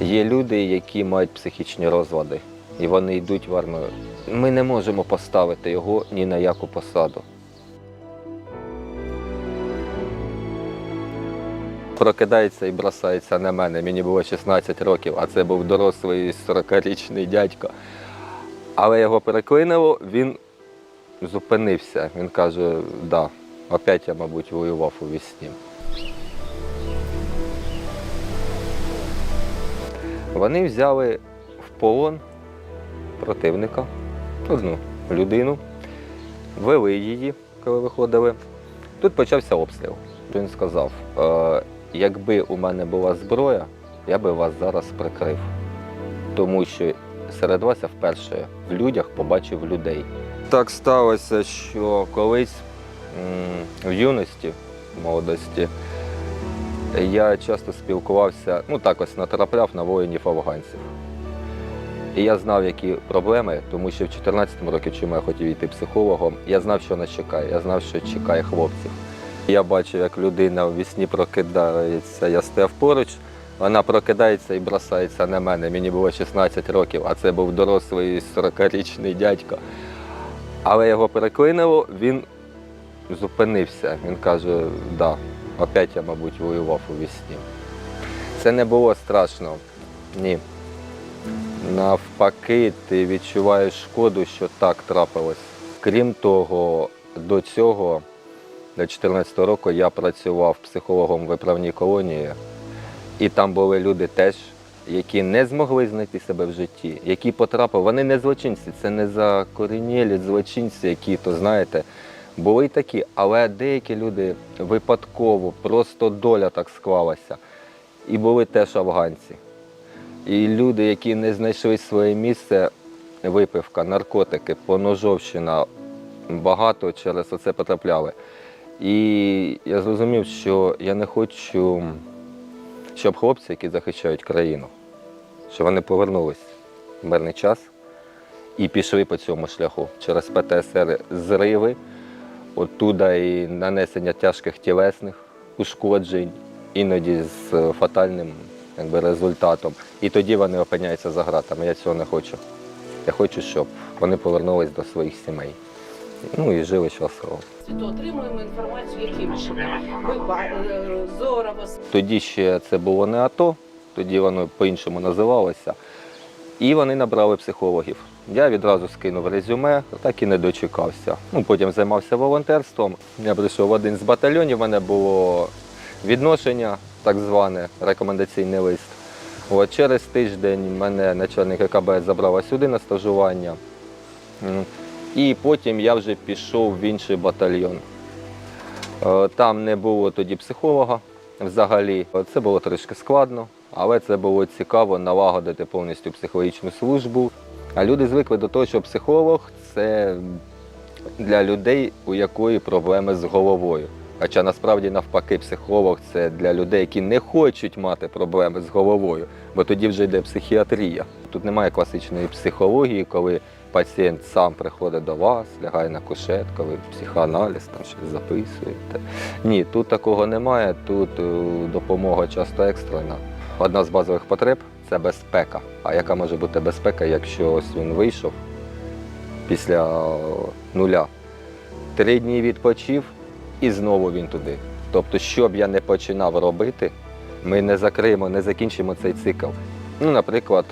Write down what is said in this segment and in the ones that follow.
Є люди, які мають психічні розлади, і вони йдуть в армію. Ми не можемо поставити його ні на яку посаду. Прокидається і бросається на мене. Мені було 16 років, а це був дорослий 40-річний дядько. Але його переклинило, він зупинився. Він каже, да, опять я, мабуть, воював у вісні. Вони взяли в полон противника, одну людину, вели її, коли виходили. Тут почався обстріл. Він сказав, «Е, якби у мене була зброя, я би вас зараз прикрив. Тому що серед вас я вперше в людях побачив людей. Так сталося, що колись в юності, в молодості, я часто спілкувався, ну так ось натрапляв на воїнів афганців. І я знав, які проблеми, тому що в 14 році, чому я хотів йти психологом, я знав, що нас чекає, я знав, що чекає хлопців. Я бачив, як людина в вісні прокидається, я стояв поруч, вона прокидається і бросається на мене. Мені було 16 років, а це був дорослий 40-річний дядько. Але його переклинило, він зупинився. Він каже, да, опять я, мабуть, воював у вісні. Це не було страшно. Ні. Навпаки, ти відчуваєш шкоду, що так трапилось. Крім того, до цього, до 2014 року, я працював психологом в виправній колонії, і там були люди теж, які не змогли знайти себе в житті, які потрапили. Вони не злочинці, це не закорінєлі злочинці, які, то знаєте, були й такі, але деякі люди випадково, просто доля так склалася. І були теж афганці. І люди, які не знайшли своє місце, випивка, наркотики, поножовщина, багато через це потрапляли. І я зрозумів, що я не хочу, щоб хлопці, які захищають країну, щоб вони повернулись в мирний час і пішли по цьому шляху через ПТСР зриви, оттуда і нанесення тяжких тілесних ушкоджень, іноді з фатальним якби, результатом. І тоді вони опиняються за ґратами. Я цього не хочу. Я хочу, щоб вони повернулись до своїх сімей. Ну і жили щасливо. То отримуємо інформацію, яким чином. Ми е, Зорово, Тоді ще це було не АТО, тоді воно по-іншому називалося. І вони набрали психологів. Я відразу скинув резюме, так і не дочекався. Ну, потім займався волонтерством. Я прийшов в один з батальйонів, в мене було відношення, так зване, рекомендаційний лист. От через тиждень мене начальник ЕКБ забрала сюди на стажування. І потім я вже пішов в інший батальйон. Е, Там не було тоді психолога взагалі. Це було трішки складно, але це було цікаво налагодити повністю психологічну службу. А люди звикли до того, що психолог це для людей, у якої проблеми з головою. Хоча насправді навпаки, психолог це для людей, які не хочуть мати проблеми з головою, бо тоді вже йде психіатрія. Тут немає класичної психології, коли пацієнт сам приходить до вас, лягає на кушетку, ви психоаналіз там щось записуєте. Ні, тут такого немає. Тут е, допомога часто екстрена. Одна з базових потреб це безпека. А яка може бути безпека, якщо ось він вийшов після е, нуля? Три дні відпочив і знову він туди. Тобто, що б я не починав робити, ми не закриємо, не закінчимо цей цикл. Ну, наприклад,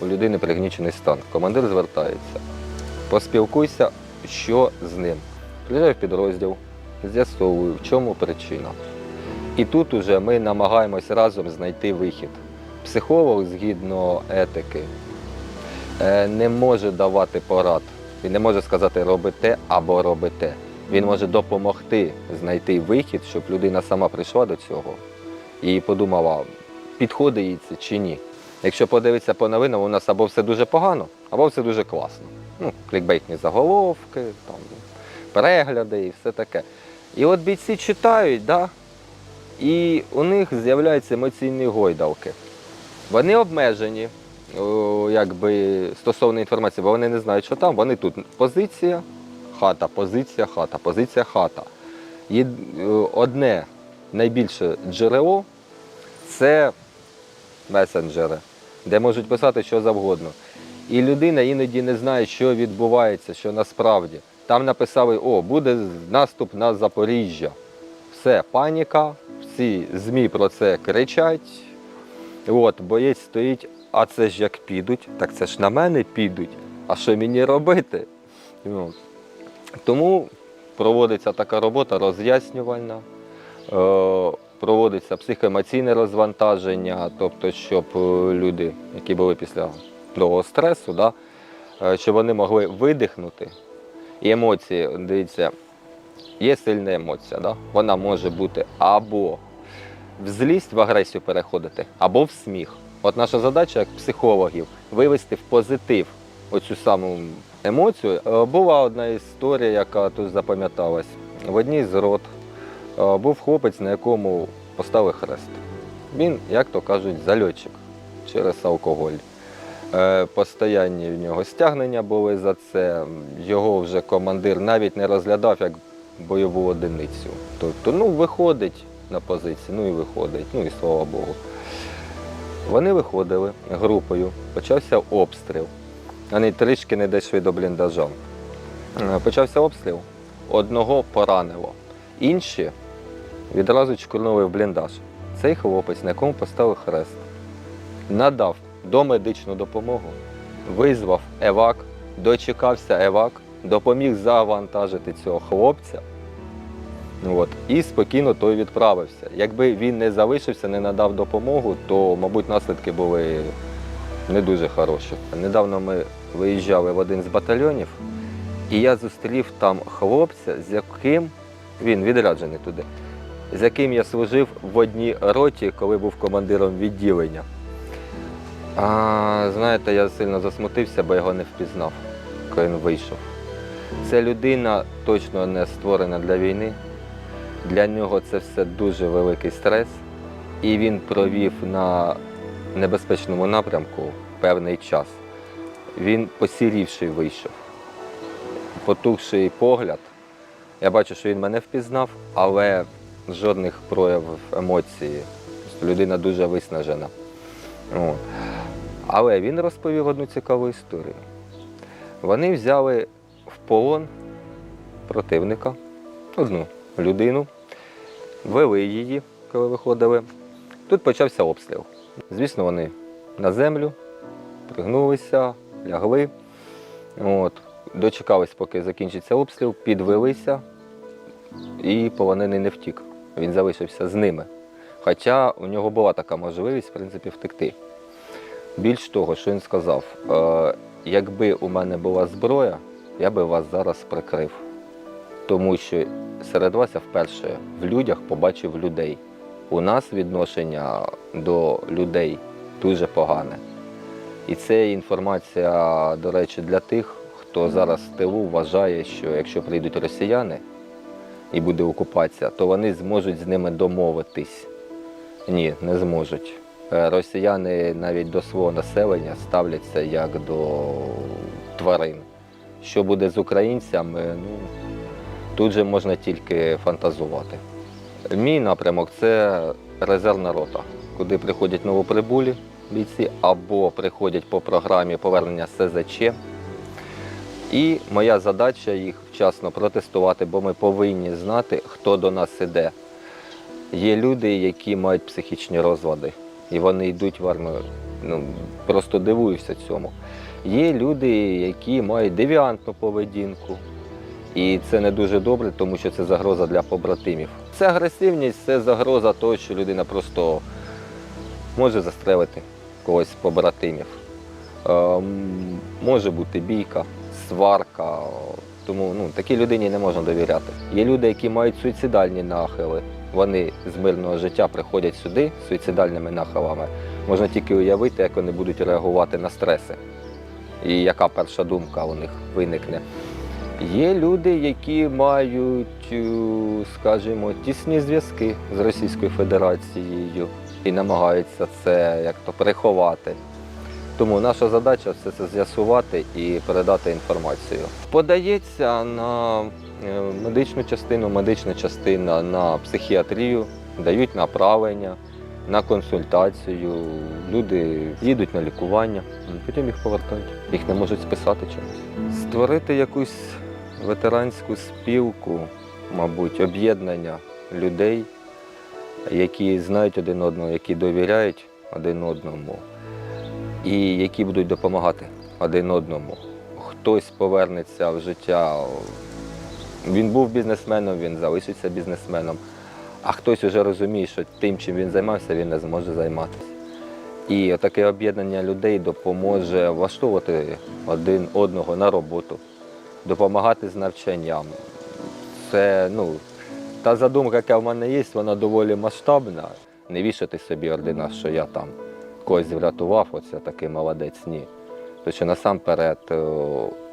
у людини пригнічений стан. Командир звертається. Поспілкуйся, що з ним. Приїжджаю в підрозділ, з'ясовую, в чому причина. І тут уже ми намагаємось разом знайти вихід. Психолог, згідно етики, е, не може давати порад. Він не може сказати роби те або роби те. Він може допомогти знайти вихід, щоб людина сама прийшла до цього і подумала, підходить їй це чи ні. Якщо подивитися по новинам, у нас або все дуже погано, або все дуже класно. Ну, клікбейтні заголовки, там, перегляди і все таке. І от бійці читають, да, і у них з'являються емоційні гойдалки. Вони обмежені якби, стосовно інформації, бо вони не знають, що там. Вони тут позиція, хата, позиція, хата, позиція, хата. І одне найбільше джерело це месенджери. де можуть писати що завгодно. І людина іноді не знає, що відбувається, що насправді. Там написали, о, буде наступ на Запоріжжя. Все, паніка, всі ЗМІ про це кричать. От, боєць стоїть, а це ж як підуть, так це ж на мене підуть. А що мені робити? Ну, тому проводиться така робота роз'яснювальна, е, проводиться психоемоційне розвантаження, тобто, щоб е, люди, які були після того стресу, да, е, щоб вони могли видихнути. І емоції, дивіться, є сильна емоція, да? вона може бути або в злість, в агресію переходити, або в сміх. От наша задача як психологів вивести в позитив оцю саму емоцію. Е, Була одна історія, яка тут запам'яталась. В одній з рот е, був хлопець, на якому поставили хрест. Він, як то кажуть, зальотчик через алкоголь. Е, Постоянні в нього стягнення були за це. Його вже командир навіть не розглядав як бойову одиницю. Тобто, ну, виходить на позиції, ну і виходить, ну і слава Богу. Вони виходили групою, почався обстріл. Вони трішки не дійшли до бліндажа. Е, Почався обстріл, одного поранило. Інші відразу чкурнули в бліндаж. Цей хлопець, на якому поставив хрест, надав домедичну допомогу, визвав евак, дочекався евак, допоміг завантажити цього хлопця. От, і спокійно той відправився. Якби він не залишився, не надав допомогу, то, мабуть, наслідки були не дуже хороші. Недавно ми виїжджали в один з батальйонів, і я зустрів там хлопця, з яким він відряджений туди, з яким я служив в одній роті, коли був командиром відділення. А, знаєте, я сильно засмутився, бо його не впізнав, коли він вийшов. Ця людина точно не створена для війни. Для нього це все дуже великий стрес, і він провів на небезпечному напрямку певний час. Він посірівший вийшов, потухший погляд. Я бачу, що він мене впізнав, але жодних проявів. Тобто Людина дуже виснажена. Але він розповів одну цікаву історію. Вони взяли в полон противника, одну людину, вели її, коли виходили. Тут почався обстріл. Звісно, вони на землю пригнулися, лягли. От. Дочекались, поки закінчиться обстріл, підвелися, і полонений не втік. Він залишився з ними. Хоча у нього була така можливість, в принципі, втекти. Більш того, що він сказав, е, якби у мене була зброя, я би вас зараз прикрив. Тому що серед вас я вперше в людях побачив людей. У нас відношення до людей дуже погане. І це інформація, до речі, для тих, хто зараз в тилу вважає, що якщо прийдуть росіяни і буде окупація, то вони зможуть з ними домовитись. Ні, не зможуть. Е, Росіяни навіть до свого населення ставляться як до тварин. Що буде з українцями, ну, тут же можна тільки фантазувати. Мій напрямок це резервна рота, куди приходять новоприбулі бійці або приходять по програмі повернення СЗЧ. І моя задача їх вчасно протестувати, бо ми повинні знати, хто до нас іде. Є люди, які мають психічні розлади, і вони йдуть в армію. Ну, просто дивуюся цьому. Є люди, які мають девіантну поведінку, і це не дуже добре, тому що це загроза для побратимів. Це агресивність, це загроза того, що людина просто може застрелити когось з побратимів. Ем, може бути бійка, сварка. Тому ну, такій людині не можна довіряти. Є люди, які мають суїцидальні нахили. Вони з мирного життя приходять сюди суїцидальними нахилами. Можна тільки уявити, як вони будуть реагувати на стреси. І яка перша думка у них виникне. Є люди, які мають, е, скажімо, тісні зв'язки з Російською Федерацією і намагаються це як то приховати. Тому наша задача все це з'ясувати і передати інформацію. Подається на е, медичну частину, медична частина на психіатрію, дають направлення. на консультацію. Люди їдуть на лікування, потім їх повертають. Їх не можуть списати чомусь. Створити якусь ветеранську спілку, мабуть, об'єднання людей, які знають один одного, які довіряють один одному і які будуть допомагати один одному. Хтось повернеться в життя. Він був бізнесменом, він залишиться бізнесменом, а хтось вже розуміє, що тим, чим він займався, він не зможе займатися. І таке об'єднання людей допоможе влаштовувати один одного на роботу, допомагати з навчанням. Це ну, та задумка, яка в мене є, вона доволі масштабна. Не вішати собі ордена, що я там когось врятував, оце такий молодець. Ні. Тому що насамперед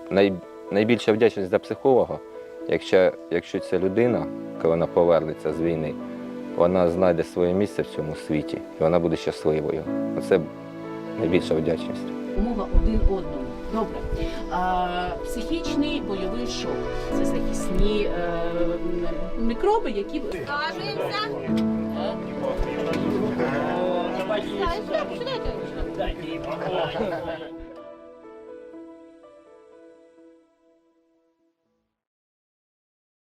най, найбільша вдячність для психолога, якщо, якщо ця людина, коли вона повернеться з війни, вона знайде своє місце в цьому світі і вона буде щасливою. Це найбільша вдячність. Допомога один одному. Добре. А, психічний бойовий шок. Це захисні е, мікроби, які Кажемося. Давайте.